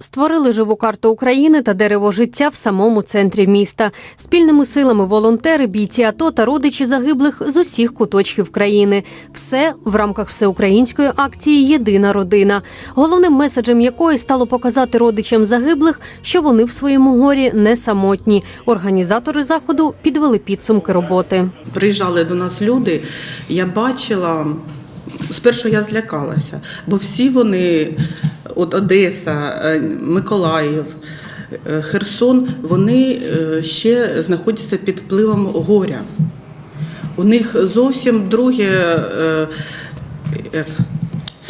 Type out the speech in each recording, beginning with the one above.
Створили живу карту України та дерево життя в самому центрі міста. Спільними силами волонтери, бійці АТО та родичі загиблих з усіх куточків країни. Все в рамках всеукраїнської акції Єдина родина, головним меседжем якої стало показати родичам загиблих, що вони в своєму горі не самотні. Організатори заходу підвели підсумки роботи. Приїжджали до нас люди, я бачила. Спершу я злякалася, бо всі вони, от Одеса, е, Миколаїв, е, Херсон, вони е, ще знаходяться під впливом горя. У них зовсім друге як,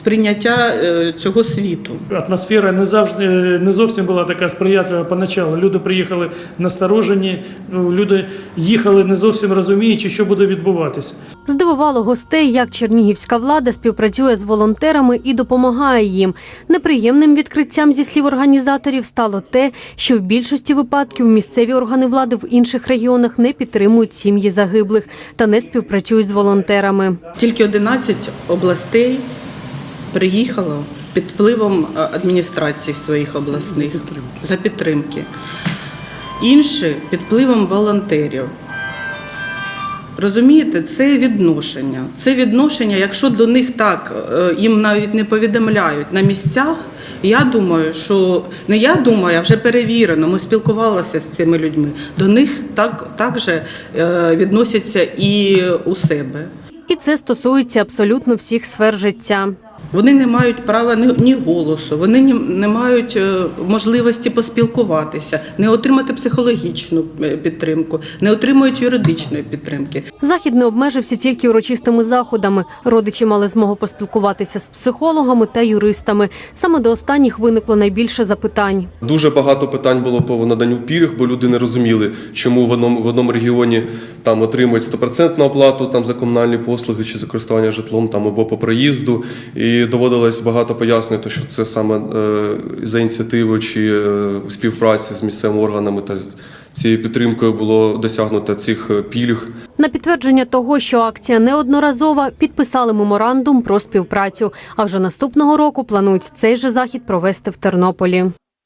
сприйняття е, цього світу. Атмосфера не завжди не зовсім була така сприятлива поначалу. Люди приїхали насторожені, ну, люди їхали не зовсім розуміючи, що буде відбуватися. Здивувало гостей, як чернігівська влада співпрацює з волонтерами і допомагає їм. Неприємним відкриттям зі слів організаторів стало те, що в більшості випадків місцеві органи влади в інших регіонах не підтримують сім'ї загиблих та не співпрацюють з волонтерами. Тільки 11 областей приїхало під впливом е, адміністрацій своїх обласних за підтримки. Інші під впливом волонтерів. Розумієте, це відношення. Це відношення, якщо до них так е, їм навіть не повідомляють на місцях. Я думаю, що не я думаю, а вже перевірено. Ми спілкувалися з цими людьми. До них так, так же е, відносяться і у себе. І це стосується абсолютно всіх сфер життя. Вони не мають права ні, голосу, вони ні- не мають е, можливості поспілкуватися, не отримати психологічну е, підтримку, не отримують юридичної підтримки. Захід не обмежився тільки урочистими заходами. Родичі мали змогу поспілкуватися з психологами та юристами. Саме до останніх виникло найбільше запитань. Дуже багато питань було по наданню пільг, бо люди не розуміли, чому в одному, в одному регіоні там отримують стопроцентну оплату там, за комунальні послуги чи за користування житлом там, або по проїзду. І доводилось багато пояснити, що це саме е, за ініціативою чи е, співпраці з місцевими органами та цією підтримкою було досягнуто цих е, пільг. На підтвердження того, що акція неодноразова, підписали меморандум про співпрацю. А вже наступного року планують цей же захід провести в Тернополі.